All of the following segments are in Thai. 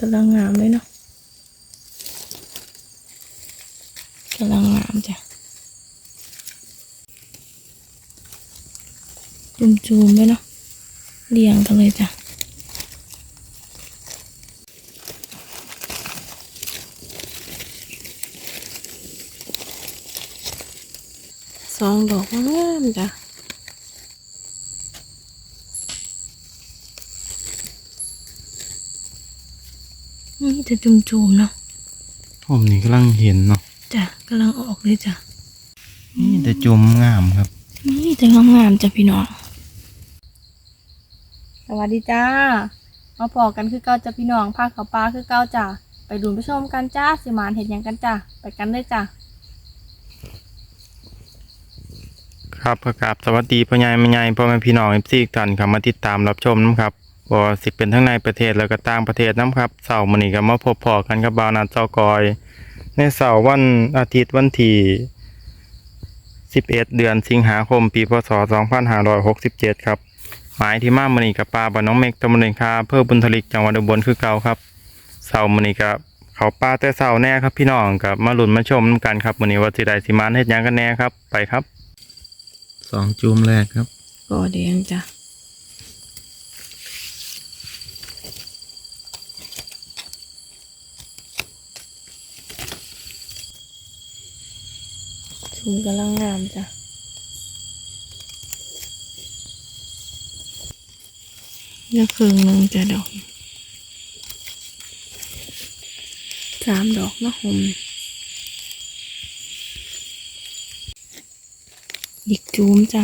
กำลังงามเลยเนาะกำลังงามจ้ะจุ่มๆเลยเนาะเรียงกันเลยจ้ะสองดอกงามจ้ะ นี่ จะจุ่มๆเนาะผมนี่กำลังเห็นเนาะจ้ะกำลังออกเลยจ้ะนี่แต่จุ่มงามครับ นี่จะงามๆจ้ะพี่น้องสวัสดีจ้ามาพอกันคือเก้าจ้ะพี่น้องพาเขาปลาคือเก้าจ้ะไปดูไปชมกันจ้าสิมานเห็นยังกันจ้ะไปกันเลยจ้ะครับประกราบสวัสดีพ่อใหญ่แม่ใหญ่พ่อแม่พี่น้องเอฟซีกันครับมาติดตามรับชมนะครับ บ่สิเป็นทั้งในประเทศแล้วก็ต่างประเทศน้ำครับเสาร์มื้อนี้ก็มาพบพอกันกับบาวนาเจ้ากอย ในเสาร์วันอาทิตย์วันที่11 เดือนสิงหาคม ปีพศ 2567 ครับ หมายที่มามื้อนี้กับปลาบ่อน้องเมกตำบลเนินคาอำเภอบุญทลิกจังหวัดอุบลคือเก่าครับเสาร์มื้อนี้ก็เขาปลาแต่เสาร์แน่ครับพี่น้องกับมาลุ้นมาชมนำกันครับมื้อนี้ว่าสิได้สิมานเฮ็ดหยังกันแน่ครับไปครับ สองจูมแรกครับก่อแดงจ้ะ ชุมกำลังงามจ้ะนี่ครึ่งหนึงจะดอกสามดอกนะหมอีกจูมจ้ะ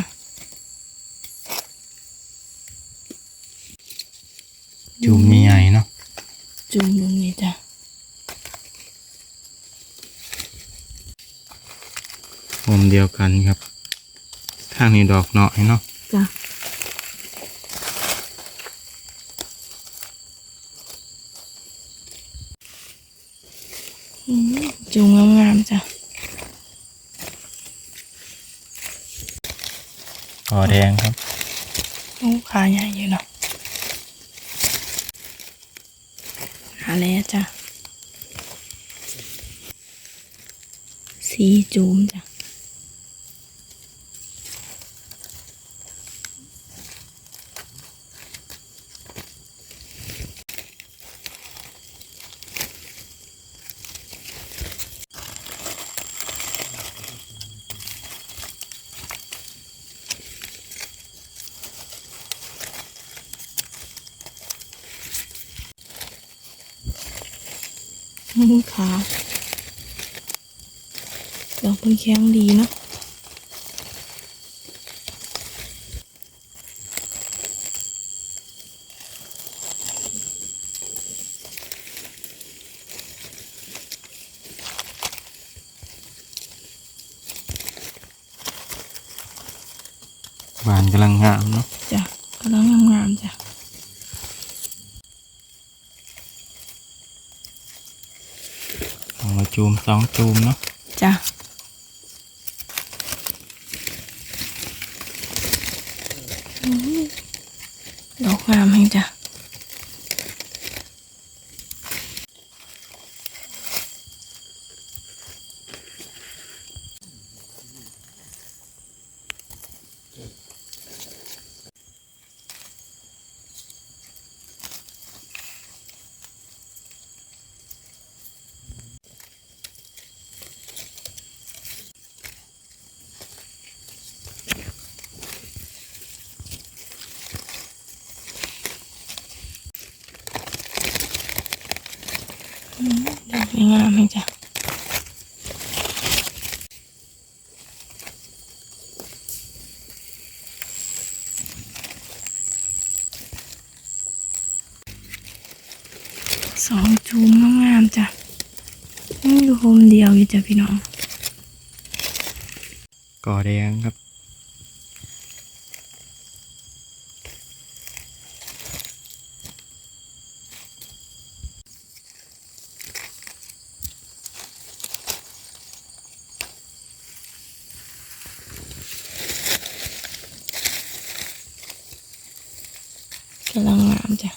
จูมใหญ่ๆเนาะจูมตรงนี้จ้ะ มุม เดียวกันครับข้างนี้ดอกเนาะเนาะจ้ะอืมจูงงามๆจ้ะกอแดงครับโอ้ขาใหญ่อยู่เนาะหาแล้วจ้ะสีจูมจ้ะ อืมขาดอกเป็นแข็งดีเนาะ บานกำลังงามเนาะจ้ะกำลังงามๆจ้ะของเราจูมสองจูมเนาะ จ้ะอืมดอกงามแห่งจ้ะ ด องจ้ะสองจูมงามๆจ้ะนี่ดูโฮมเดียวอยู่จ้ะพี่น้องก่อแดงครับ กำลังงามจ้ะ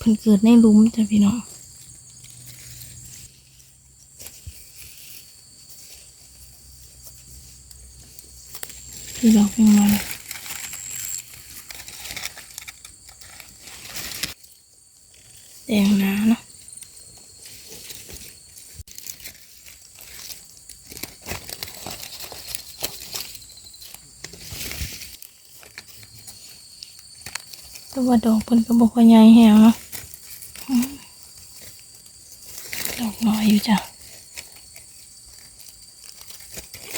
พิ่นเกิดในลุ้มจ้ะพี่น้องพี่ดอกยังมาเล แต่ว่าดอกเพิ่นก็บ่ค่อยใหญ่แฮงเนาะอืมดอกน้อยอยู่จ้ะ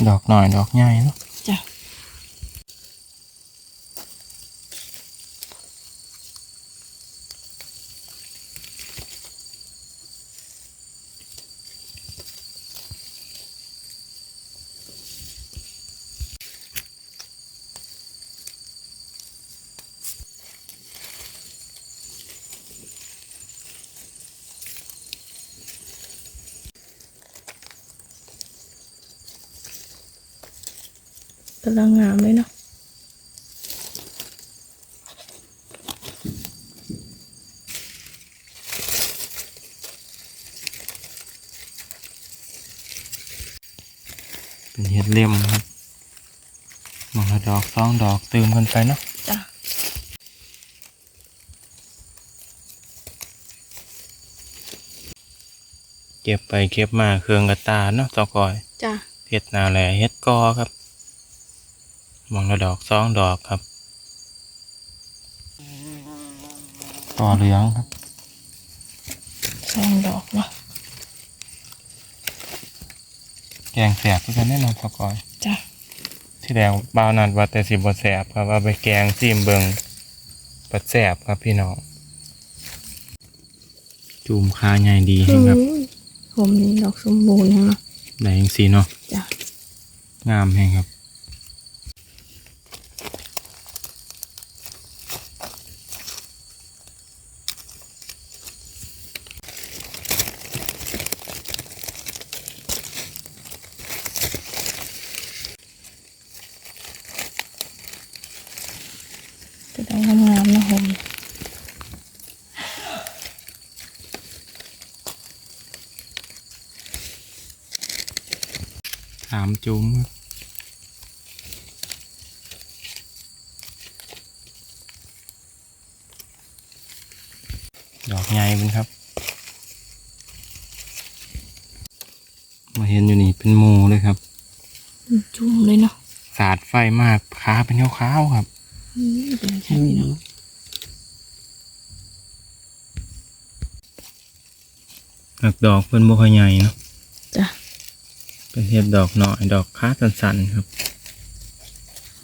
ดอกหน่อยดอกใหญ่เนาะจ้ะกำลังงามเลยเนาะ เป็นเห็ดเลี่ยมครับมองละดอกสองดอกเติมกันไปเนาะจ้ะเก็บไปเก็บมาเครื่องกระตาเนาะเจ้ากอยจ้ะเห็ดนาแหล่เห็ดกอครับมองละดอกสองดอกครับกอเหลืองครับสองดอกเนาะ แกงแสบเพื่อกันแน่นอนสกอยจ้ะที่แรกบ่าวนัดว่าแต่สิบ่แสบครับว่าไปแกงซิมเบิงปัดแสบครับพี่น้องจูมคาใหญ่ดีให้ครับอุ้ยผมนี่ดอกสมบูรณ์เนาะได้ยังสีเนาะจ้ะงามแฮงครับ จะได้งามๆเนาะผม ถามจูมครับดอกใหญ่เป็นครับ มาเห็นอยู่นี่เป็นหมูเลยครับ จุ่มเลยเนาะสาดไฟมากขาเป็นขาวๆครับอืมเป็นใช่พี่น้องหักดอกเป็นบ่ค่อยใหญ่เนาะจ้ะเป็นเห็ดดอกหน่อยดอกค้าสันๆครับ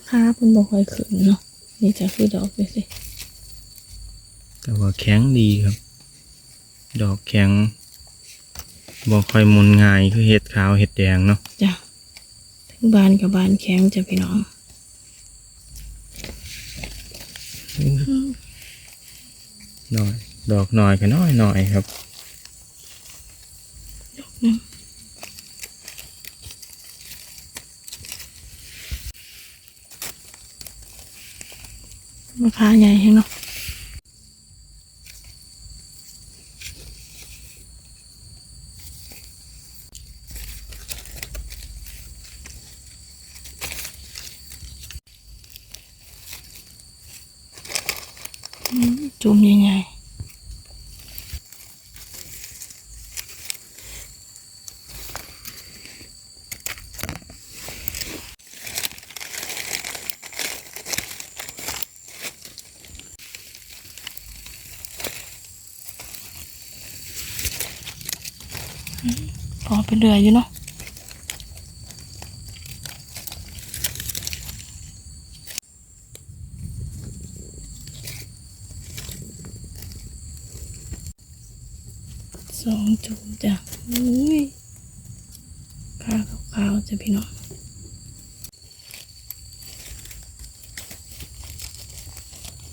ผ้าเพิ่นบ่ค่อยขึ้นเนาะนี่จะคือดอกเลยสิแต่ว่าแข็งดีครับ ดอกแข็งบ่ค่อยมุนง่ายคือเห็ดขาวเห็ดแดงเนาะจ้ะทั้ง บานกับบานแข็งจ้ะพี่น้องหน่อยดอกหน่อยก็น้อยหน่อยครับมะพร้าวใหญ่ให้เนาะอืมจุ่มยังไง พอไปเรื่อยอยู่เนาะสองจุ่มจ้ะอุ้ยข้าวขาวๆจ้ะพี่น้อง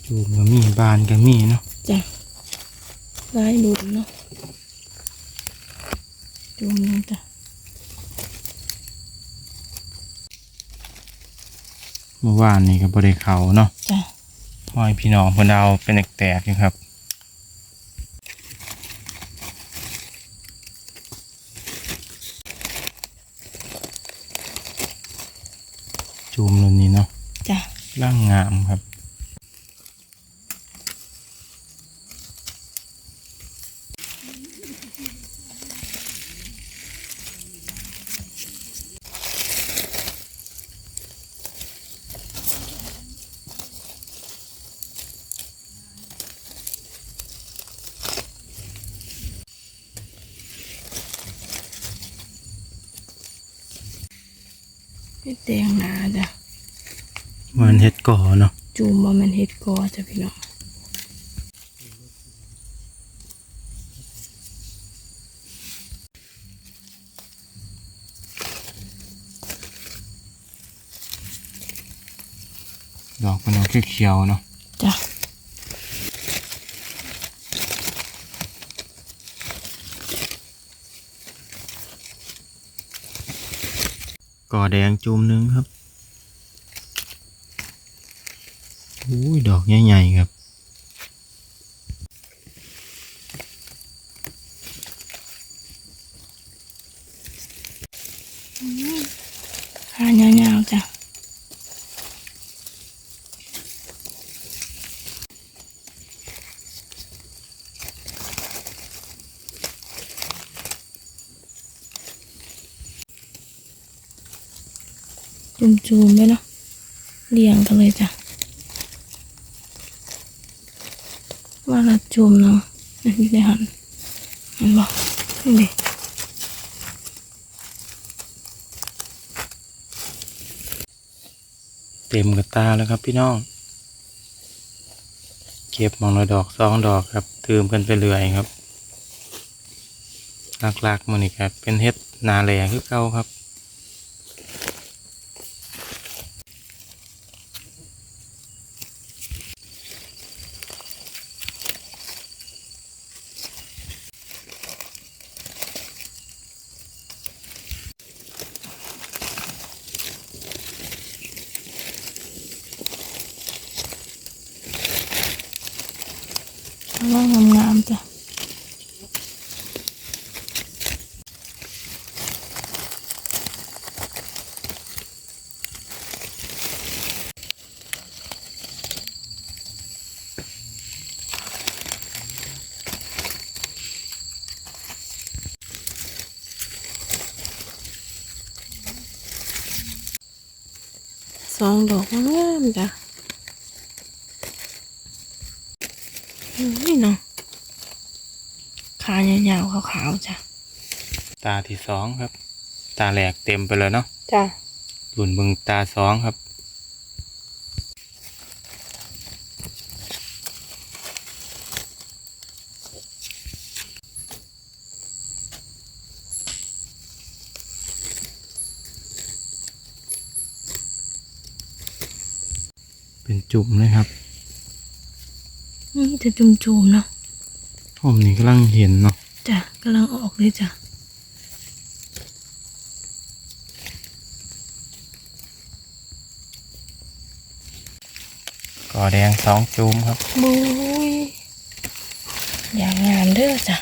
จูมก็มีบานก็มีเนาะจ้ะลายดุนเนาะ ลุมนึงจ้ะเมื่อวานนี้ก็บริเขาเนาะจ้ะพ่อยพี่น้องคนเราเป็นแตกๆอยู่ครับจูมรุ่นนี้เนาะจ้ะร่างงามครับ เฮ็ดแดงหนาจ้ะมันเฮ็ดก่อเนาะจูมบ่แม่นเฮ็ดกอจ้ะพี่น้องดอกมันเอาเขียวๆเนาะ ก่อแดงจูมหนึงครับอุ้ยดอกใหญ่ๆครับ หายาวๆจ้ะจุ่มๆไปเนาะเรียงกันเลยจ้ะว่าละจุ่มเนาะนี่ได้หันเห็นบ่นี่ดิ เต็มกับตาแล้วครับพี่น้อง เก็บมองละดอกสองดอกครับเติมกันไปเรื่อยครับหลักๆมันนี่ครับเป็นเฮ็ดนาแหล่คือเก่าครับ ว่างามๆจ้ะ สองดอกงามจ้ะนี่เนาะขายาวๆขาวๆจ้ะ ตาที่สองครับ ตาแหลกเต็มไปเลยเนาะ จ้ะหลุนเบึงตาสองครับ จุ่มเลยครับ นี่จะจุ่มๆเนาะผมนี่กำลังเห็นเนาะจ้ะกำลังออกเลยจ้ะก่อแดงสองจุ่มครับบุยอย่างงามเด้อจ้ะ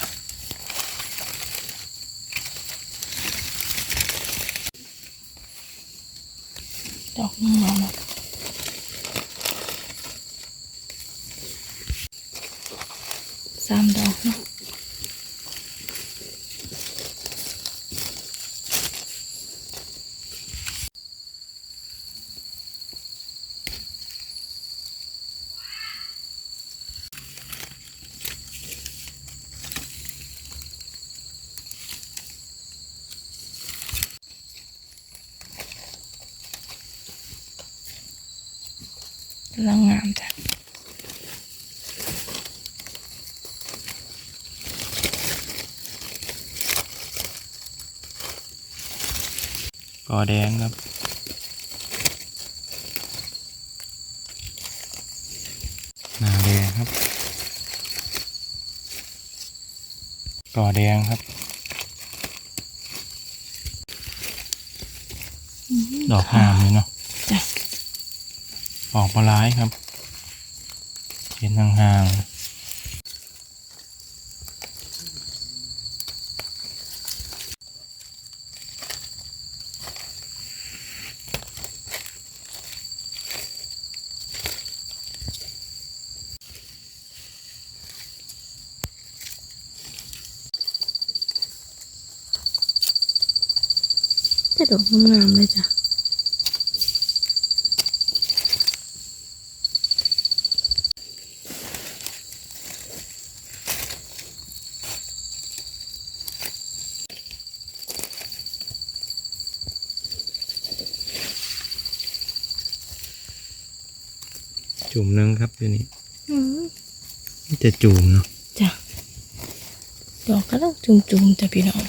ดอกนึงเอาเนาะสามดอกเนาะ กำลังงามจ้ะก่อแดงครับหนาแดงครับก่อแดงครับ ดอกงามเลยเนาะจ้ะ ออกมาร้ายครับ เห็นห่างๆแต่ดอกงามเลยจ้ะ จะจุ่มเนาะจ้ะดอกก็ต้องจุ่มๆจ้ะพี่น้อง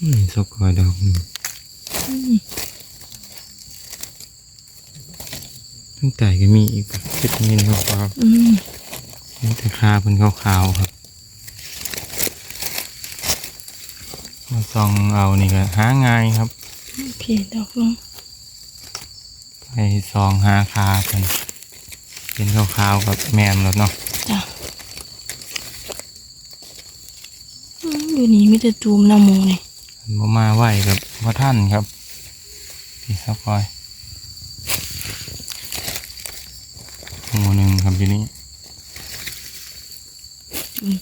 อืมสกอยดอกหนึ่งอืมทั้งไก่ก็มีอีกแบบเป็นเงินขาวอืมๆ นี่แต่คาเป็นขาวๆครับมาซองเอานี่ก็หาง่ายครับโอเคดอกลงไปซองหาคากันเป็นขาวๆกับแมมแล้วเนาะจ้ะอืมอยู่นี่มีแต่จูมหน้าหมูนี่บ่มาไหวกับพ่อท่านครับพี่สกอยหมูหนึ่งครับทีนี้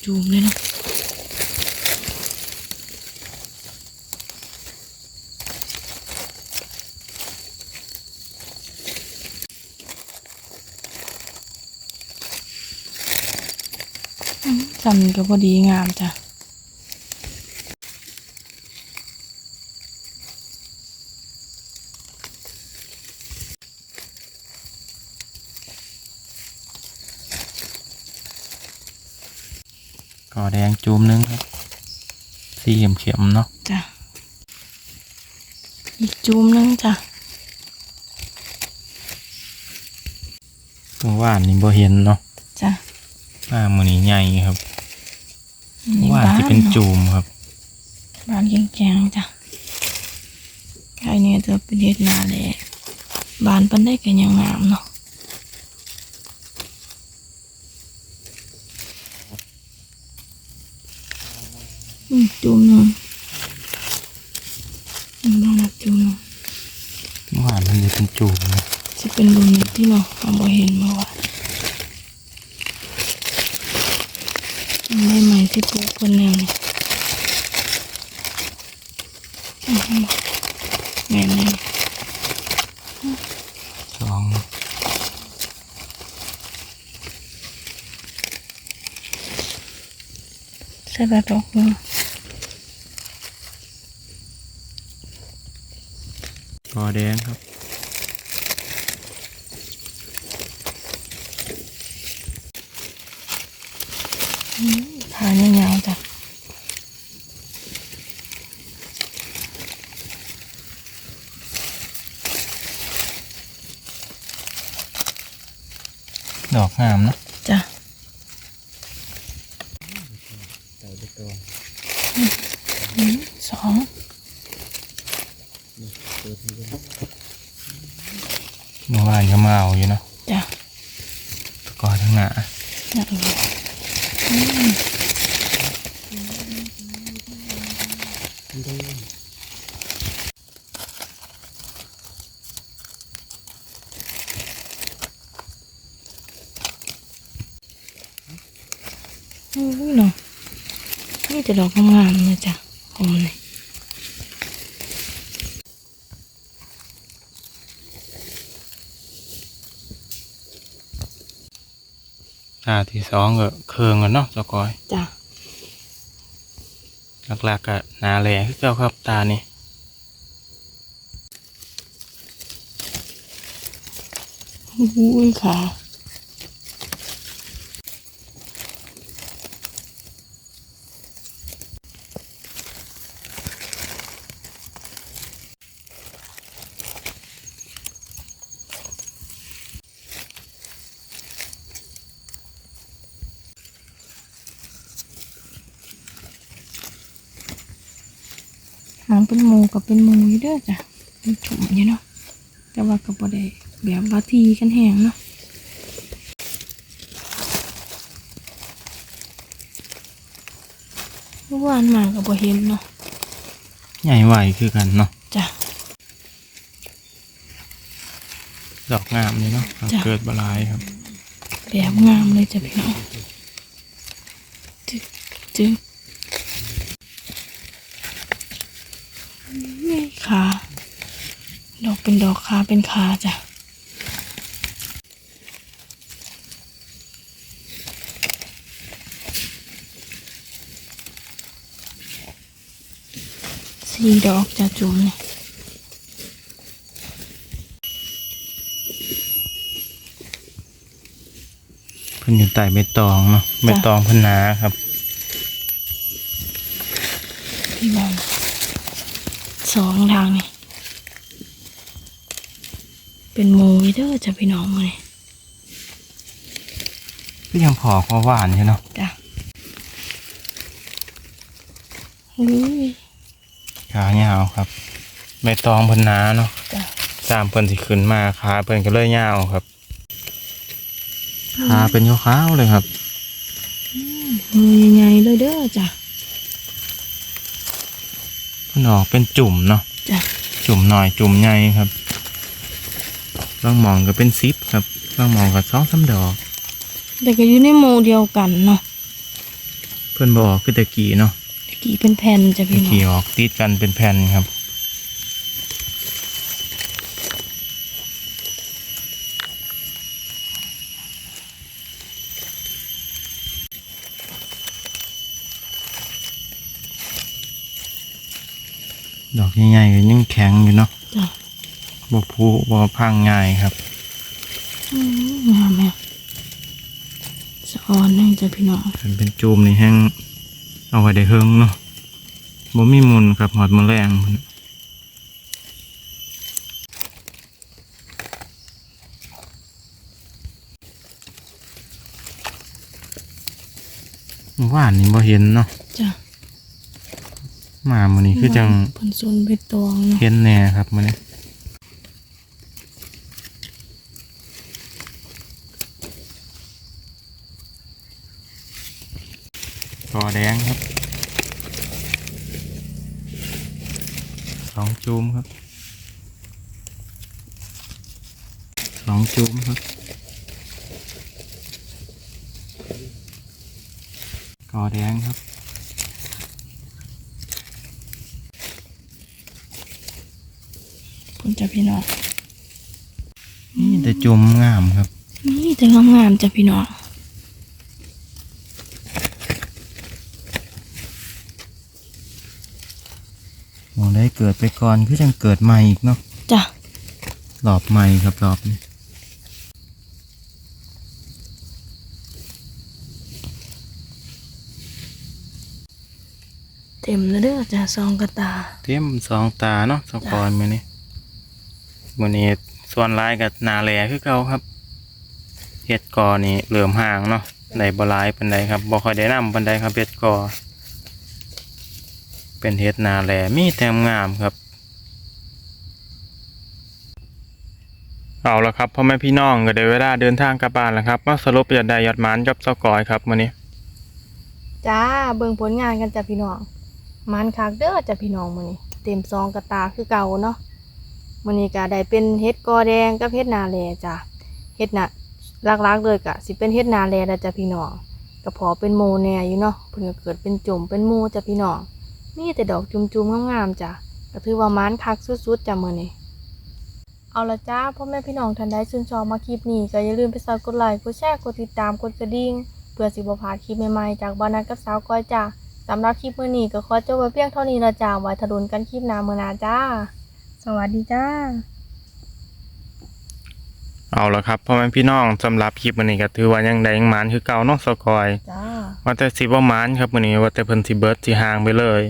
จูมๆเลยนะอืมจำก็พอดีงามจ้ะ ก่อแดงจูมหนึงครับ สีเข็มๆเนาะจ้ะอีกจูมหนึงจ้ะตัวว่านนี่บ่เห็นเนาะจ้ะป้ามือนี้ใหญ่ครับนี่ว่านบ้านจะเป็นเนาะจูมครับบ้านแกงๆจ้ะไอ้เนี่ยจะเป็นเฮ็ดนาแหละบ้านปันได้กันยังงามเนาะ จูมหนึงอืมบ้านนับจูมหนึงว่านมันจะเป็นจูมนะจะเป็นรุ่นนี้ที่เนาะเราบ่เห็นเมื่อวานไม่ใหม่ที่ปลูกคนแนวนี่อื้อหือแม่นเลยสองใส่แบบดอกเนาะ ก่อแดงครับ ขายาวๆจ้ะ ดอกงามเนาะ จ้ะอืมสอง เมื่อวานก็มาเอาอยู่เนาะ จ้ะ ก่อทั้งหน้า นั่นเลยอืม อุ้ยเนาะนี่จะดอกงามๆเลยจ้ะหอมเลยหน้าที่สองก็เคืองกันเนาะสกอย จ้ะ หลักๆก็นาแหล่คือเจ้าครับตานี่อุ้ยค่ะางเป็นหมูกับเป็นหมูอยู่เด้อจ้ะเป็นจุ่มอยู่เนาะแต่ว่าก็บ่ได้แบบว่าทีกันแห้งเนาะเมื่อวานมาก็บ่เห็นเนาะใหญ่ไหวคือกันเนาะจ้ะ ดอกงามนี่เนาะจ้ะ เกิดบหลายครับ แบบงามเลยจ้ะพี่น้องจึ๊กจึ๊กนี่ขาดอก เป็นดอกขาเป็นขาจ้ะสี่ดอกจ้ะจุ่มเนี่ยเพิ่นอยู่ใต้ใบตองเนาะใบตองเพิ่นหนาครับพี่บอลสองทางนี่ เป็นหมูวิเดอร์จ้ะพี่น้องมาเลยก็ยังพอข้อหวานอยู่เนาะจ้ะอุ้ยขายาวครับใบตองเพิ่นหนาเนาะจ้ะตามเพิ่นสิขึ้นมาขาเพิ่นก็เลยยาวครับขาเป็นขาวๆเลยครับมือใหญ่ๆเลยเด้อจ้ะเพิ่นออกเป็นจุ่มเนาะจ้ะจุ่มหน่อยจุ่มใหญ่ครับ บางหมองก็เป็นซิปครับบางหมองก็สองสามดอก แต่ก็อยู่ในหมูเดียวกันเนาะเพิ่นบออกคือตะกี้เนาะตะกี้เป็นแผ่นจ้ะตะพี่น้อกี้งออกติดกันเป็นแผ่นครับ ดอกใหญ่ๆก็ยังแข็งอยู่เนาะ จ้ะ บ่พูบ่พังง่ายครับอืมงามแม่สะออนนั่งจ้ะพี่น้องเป็นเป็นจูมนี่แห้งเอาไว้ได้เฮิงเนาะบ่มีมุนครับหอดแมลงพุ่นเมื่อว่านนี่บ่เห็นเนาะจ้ะมามื้อนี้คือจังผลซุนใบตองเนาะเห็นแน่ครับมื้อนี้ กอแดงครับสองจูมครับสองจูมครับกอแดงครับผลจ้ะพี่น้องนี่แต่จุ่มงามครับ นี่แต่งามๆจ้ะพี่น้อง มองได้ เกิดไปก่อนคือจังเกิดใหม่อีกเนาะจ้ะรอบใหม่ครับรอบนี้เต็มแล้วเด้อจ้ะซองกระตา เต็มสองตาเนาะสกอนมือนี้มือนี้ส่วนร้ายกับนาแหลคือเก่าครับเห็ดกอนี่เหลื่อมห่างเนาะได้บ่หลายปันใดครับบ่ค่อยได้นำปันใดครับเห็ดกอ เป็นเห็ดนาแหลมีแต้มงามครับ เอาละครับพ่อแม่พี่น้องก็ได้เวลาเดินทางกลับบ้านแล้วครับมาสรุปยอดได้ยอดหมานกับสกอยครับมื้อนี้จ้าเบิ่งผลงานกันจ้ะพี่น้องมันคักเด้อจ้ะพี่น้องมื้อนี้เต็มซองกระตาคือเก่าเนาะมื้อนี้ก็ได้เป็นเฮ็ดกอแดงกับเฮ็ดนาแลจ้ะเฮ็ดน่ะหลักๆเลยก็สิเป็นเฮ็ดนาแลแล้วจ้ะพี่น้องก็พอเป็นโมแน่อยู่เนาะเพิ่นก็เกิดเป็นจุ่มเป็นหมูจ้ะพี่น้อง มีแต่ดอกจุ่มๆงามๆจ้ะก็ถือว่ามันคักสุดๆจ้ะมื้อนี้เอาละจ้าพ่อแม่พี่น้องท่านใดชื่นชอบมาคลิปนี้ก็อย่าลืมไปซับกดไลค์กดแชร์กดติดตามกดกระดิ่งเพื่อสิบพลาดคลิปใหม่ๆจากบ้านนัดกับสาวก้อยจ้าสำหรับคลิปมื้อนี้ก็ขอจบไว้เพียงเท่านี้ละจ้าไว้ทะลุนกันคลิปหน้ามื้อหน้าจ้า สวัสดีจ้า เอาละครับพ่อแม่พี่น้องสำหรับคลิปมื้อนี้ก็ถือว่ายังได้ยังหมานคือเก่าเนาะสกอย จ้า ว่าแต่สิบ่หมานครับมื้อนี้ว่าแต่เพิ่นสิเบิดสิห่างไปเลย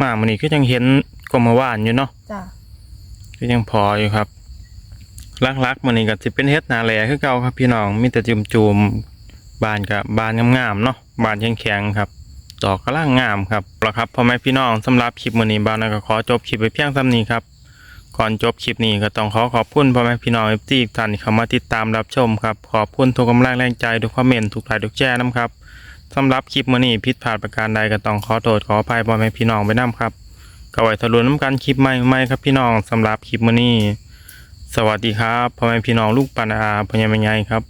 มามื้อนี้ก็ยังเห็นกว่าเมื่อวานอยู่เนาะจ้าก็ยังพออยู่ครับลักๆมื้อนี้ก็สิเป็นเฮ็ดนาแลคือเก่าครับพี่น้องมีแต่จุ่มๆบานกับบานงามๆเนาะบานแข็งๆครับดอกกำลังงามครับแล้วครับพ่อแม่พี่น้องสำหรับคลิปมื้อนี้บ่าวนาก็ขอจบคลิปไปเพียงเท่านี้ครับก่อนจบคลิปนี้ก็ต้องขอขอบคุณพ่อแม่พี่น้องเอฟซีทุกท่านที่เข้ามาติดตามรับชมครับขอบคุณทุกกำลังแรงใจทุกคอมเมนต์ทุกไลค์ทุกแชร์นะครับ สำหรับคลิปมื้อนี้ผิดพลาดประการใดก็ต้องขอโทษขออภัยพ่อแม่พี่น้องไปนํครับก็ไว้ทะลุน้ำกันคลิปใหม่ๆครับพี่น้องสำหรับคลิปมื้อนี้ สวัสดีครับพ่อแม่พี่น้องลูกปันอาพญาแม่ใหญ่ครับ